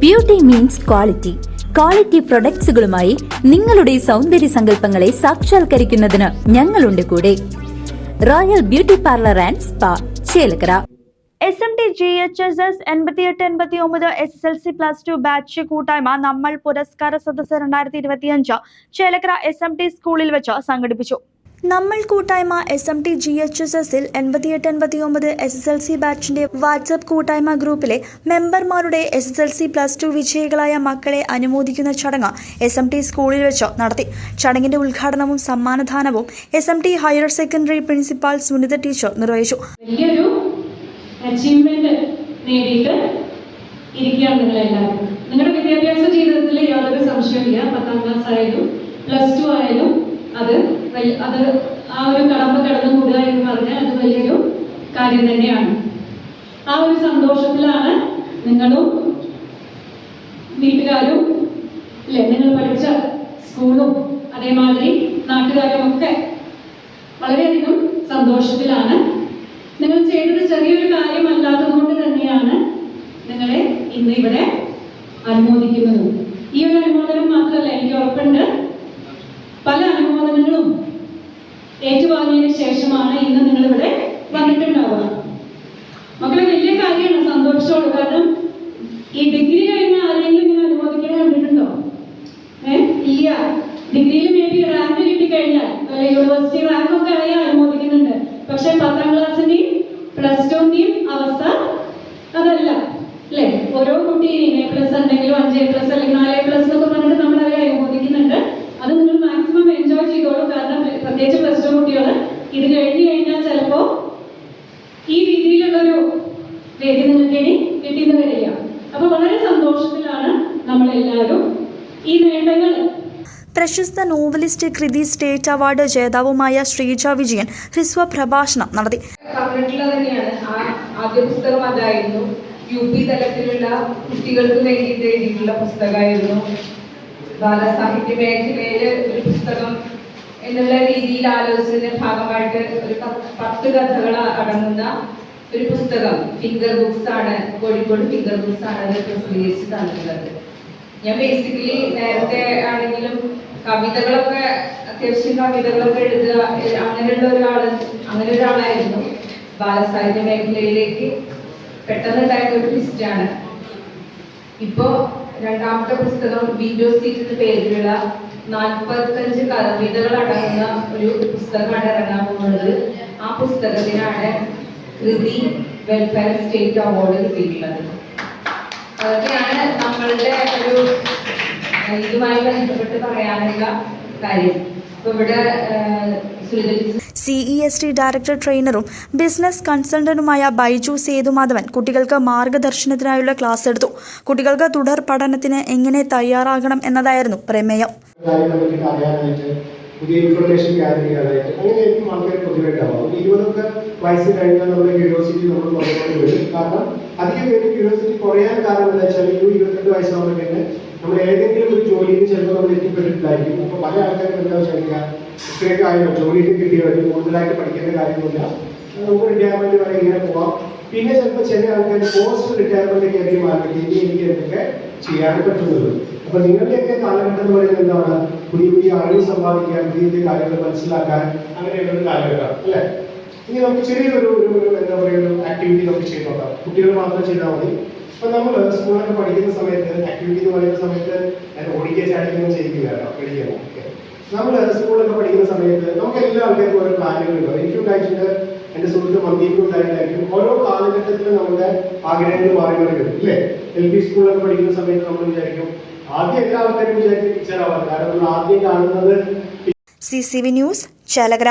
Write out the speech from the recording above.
Beauty means quality quality പ്രൊഡക്ട്സുകളുമായി നിങ്ങളുടെ സൗന്ദര്യ സങ്കല്പങ്ങളെ സാക്ഷാത്കരിക്കുന്നതിന് ഞങ്ങളുണ്ട് കൂടെ. Royal beauty parlour and spa Chelakkara. S M T G H S S എൺപത്തിയെട്ട് എൺപത്തി ഒമ്പത് S S L C plus two batch കൂട്ടായ്മ നമ്മൾ പുരസ്കാര സദസ്സ് രണ്ടായിരത്തി ഇരുപത്തിയഞ്ച് ചേലക്കര എസ് എം ടി സ്കൂളിൽ വെച്ച് സംഘടിപ്പിച്ചു. നമ്മൾ കൂട്ടായ്മ S M T G H S എസിൽ എൺപത്തിയെട്ട് എൺപത്തി ഒമ്പത് എസ് എസ് എൽ സി ബാച്ചിന്റെ വാട്സപ്പ് കൂട്ടായ്മ ഗ്രൂപ്പിലെ മെമ്പർമാരുടെ S S L C plus two വിജയികളായ മക്കളെ അനുമോദിക്കുന്ന ചടങ്ങ് എസ് എം ടി സ്കൂളിൽ വെച്ച് നടത്തി. ചടങ്ങിന്റെ ഉദ്ഘാടനവും സമ്മാനദാനവും S M T higher secondary principal Sunitha teacher നിർവഹിച്ചു. അച്ചീവ്മെന്റ് നേടിയിട്ട് നിങ്ങളുടെ വിദ്യാഭ്യാസ ജീവിതത്തിൽ യാതൊരു സംശയമില്ല പത്താം ക്ലാസ് ആയാലും പ്ലസ് ടു ആയാലും അത് അത് ആ ഒരു കടമ്പ കടന്നു കൂടുക എന്ന് പറഞ്ഞാൽ അത് വലിയൊരു കാര്യം തന്നെയാണ്. ആ ഒരു സന്തോഷത്തിലാണ് നിങ്ങളും വീട്ടുകാരും അല്ലെ നിങ്ങൾ പഠിച്ച സ്കൂളും അതേമാതിരി നാട്ടുകാരും ഒക്കെ വളരെയധികം സന്തോഷത്തിലാണ്. നിങ്ങൾ ചെയ്തത് ചെറിയൊരു കാര്യമല്ലാത്തത് കൊണ്ട് തന്നെയാണ് നിങ്ങളെ ഇന്ന് ഇവിടെ അനുമോദിക്കുന്നത്. ഈ ഒരു അനുമോദനം മാത്രമല്ല എനിക്ക് ഉറപ്പുണ്ട്. അനുമോദനങ്ങളും ഏറ്റുവാങ്ങിയതിനു ശേഷമാണ് ഇന്ന് നിങ്ങൾ ഇവിടെ വന്നിട്ടുണ്ടാവുക. മക്കളെ വലിയ കാര്യമാണ്. സന്തോഷിച്ചോളൂ കാരണം ഈ ഡിഗ്രി കഴിഞ്ഞ ആരെങ്കിലും നിങ്ങൾ അനുമോദിക്കാൻ കണ്ടിട്ടുണ്ടോ? ഏഹ് ഇല്ല. ഡിഗ്രിയിൽ മേ ബി റാങ്ക് കിട്ടിക്കഴിഞ്ഞാൽ അല്ലെ യൂണിവേഴ്സിറ്റി റാങ്ക് ഒക്കെ ആയാൽ അനുമോദിക്കുന്നുണ്ട് പക്ഷെ പത്താം ക്ലാസ്സിന്റെയും പ്ലസ് ടുന്റെയും അവസ്ഥ അതല്ല. അല്ലെ? ഓരോ കുട്ടിയും എ പ്ലസ് ഉണ്ടെങ്കിലും അഞ്ച് എ പ്ലസ് അല്ലെങ്കിൽ നാല് എ പ്ലസ് എന്നൊക്കെ പറഞ്ഞിട്ട് നമ്മൾ അവരെ അനുമോദിക്കുന്നുണ്ട് അത് നിങ്ങൾ മാക്സിമം എൻജോയ് ചെയ്തോളൂ കാരണം പ്രത്യേകിച്ച് പ്ലസ് ടു കുട്ടികൾ ഇത് കഴിഞ്ഞു കഴിഞ്ഞാൽ ചിലപ്പോ ഈ രീതിയിലുള്ളൊരു വേദി നിങ്ങൾക്ക് ഇനി കിട്ടിയെന്ന് വരില്ല. അപ്പൊ വളരെ സന്തോഷത്തിലാണ് നമ്മളെല്ലാവരും ഈ നേട്ടങ്ങൾ പ്രശസ്ത നോവലിസ്റ്റ് കൃതി സ്റ്റേറ്റ് അവാർഡ് ജേതാവുമായ ശ്രീജ വിജയൻ ഹ്രസ്വ പ്രഭാഷണം നടത്തി. തന്നെയാണ് ആ ആദ്യ പുസ്തകം അതായിരുന്നു. യു പി തലത്തിലുള്ള കുട്ടികൾക്ക് വേണ്ടിയിട്ട് എഴുതിയിട്ടുള്ള പുസ്തകമായിരുന്നു. ബാലസാഹിത്യ മേഖലയിലെ ഒരു പുസ്തകം എന്നുള്ള രീതിയിൽ ആലോചിച്ചതിന്റെ ഭാഗമായിട്ട് ഒരു പത്ത് കഥകൾ അടങ്ങുന്ന ഒരു പുസ്തകം ഫിംഗർ ബുക്സ് ആണ് കോഴിക്കോട് ഫിംഗർ ബുക്സ് ആണ് അത് പ്രസിദ്ധീകരിച്ച് തന്നിട്ടുള്ളത്. ഞാൻ ബേസിക്കലി നേരത്തെ ആണെങ്കിലും കവിതകളൊക്കെ അത്യാവശ്യം കവിതകളൊക്കെ എഴുതുക അങ്ങനെയുള്ള ഒരാൾ അങ്ങനെ ഒരാളായിരുന്നു. ബാലസാഹിത്യ മേഖലയിലേക്ക് പെട്ടെന്നുണ്ടായ ഒരു ലിസ്റ്റാണ് ഇപ്പോ രണ്ടാമത്തെ പുസ്തകം വിൻഡോ സീറ്റ് പേരിലുള്ള നാൽപ്പത്തഞ്ച് കവിതകൾ അടങ്ങുന്ന ഒരു പുസ്തകമാണ് ഇറങ്ങാൻ പോകുന്നത്. ആ പുസ്തകത്തിനാണ് കൃതി വെൽഫെയർ സ്റ്റേറ്റ് അവാർഡ് കിട്ടിയിട്ടുള്ളത്. അതൊക്കെയാണ് നമ്മളുടെ ഒരു ഇതുമായി ബന്ധപ്പെട്ട് പറയാനുള്ള കാര്യം. ഇവിടെ C E S T director ട്രെയിനറും business കൺസൾട്ടന്റുമായ ബൈജു സേതുമാധവൻ കുട്ടികൾക്ക് മാർഗദർശനത്തിനായുള്ള ക്ലാസ് എടുത്തു. കുട്ടികൾക്ക് തുടർ പഠനത്തിന് എങ്ങനെ തയ്യാറാകണം എന്നതായിരുന്നു പ്രമേയം. പുതിയ ഇൻഫർമേഷൻ ഗ്യാദർ ചെയ്യാനായിട്ട്. അങ്ങനെയായിരിക്കും ആൾക്കാർ പൊതുവെ ഉണ്ടാവുക. ഒരു ഇരുപതൊക്കെ വയസ്സ് കഴിഞ്ഞാൽ നമ്മുടെ ക്യൂരിയോസിറ്റി നമ്മൾ പുറത്തോട്ട് വരും. കാരണം അധികം പേര് ക്യൂരിയോസിറ്റി കുറയാൻ കാരണം എന്താ വെച്ചാൽ ഈ ഇരുപത്തെട്ട് വയസ്സാകുമ്പോൾ തന്നെ നമ്മൾ ഏതെങ്കിലും ഒരു ജോലിയിൽ ചിലപ്പോൾ നമ്മൾ എത്തിപ്പെട്ടിട്ടുണ്ടായിരിക്കും. അപ്പോൾ പല ആൾക്കാരും എന്താ വെച്ചാൽ ഇത്രയൊക്കെ ആയോ ജോലിയൊക്കെ കിട്ടിയോ കൂടുതലായിട്ട് പഠിക്കേണ്ട കാര്യമില്ല നമുക്ക് റിട്ടയർമെന്റ് വരെ ഇങ്ങനെ പോവാം. പിന്നെ ചിലപ്പോൾ ചില ആൾക്കാർ പോസ്റ്റ് റിട്ടയർമെന്റ് കയറി ഇനി എനിക്ക് എന്തൊക്കെ ചെയ്യാൻ പറ്റുന്നുള്ളൂ അപ്പൊ നിങ്ങളുടെയൊക്കെ കാലഘട്ടം എന്ന് പറയുന്നത് എന്താണ്? പുതിയ പുതിയ അറിവ് സമ്പാദിക്കാൻ പുതിയ പുതിയ കാര്യങ്ങൾ മനസ്സിലാക്കാൻ അങ്ങനെയുള്ള ഒരു കാലഘട്ടം അല്ലേ? ഇനി നമുക്ക് ചെറിയൊരു ഒരു എന്താ പറയുക ആക്ടിവിറ്റി നമുക്ക് ചെയ്ത് നോക്കാം കുട്ടികൾ മാത്രം ചെയ്താൽ മതി. അപ്പൊ നമ്മൾ സ്കൂളൊക്കെ പഠിക്കുന്ന സമയത്ത് ആക്ടിവിറ്റി എന്ന് പറയുന്ന സമയത്ത് ഓടിക്കുക ചാടിക്കുന്ന ചെയ്യിക്കുകയാണ് പേടിക്കണം നമ്മൾ സ്കൂളൊക്കെ പഠിക്കുന്ന സമയത്ത് നമുക്ക് എല്ലാ ആൾക്കാർക്കും ഓരോ പ്ലാനുകളുണ്ടാവും എനിക്കും ഉണ്ടായിട്ടുണ്ട് സുഹൃത്ത് ഓരോ കാലഘട്ടത്തിലും നമ്മുടെ ആഗ്രഹങ്ങൾ മാറി മാറി വരും ഇല്ലേ? എൽ പി സ്കൂളിലൊക്കെ പഠിക്കുന്ന സമയത്ത് നമ്മൾ വിചാരിക്കും ആദ്യം എല്ലാ ആൾക്കാരും വിചാരിച്ച് ടീച്ചറാവാം കാരണം നമ്മൾ ആദ്യം കാണുന്നത് C C V news Chelakkara.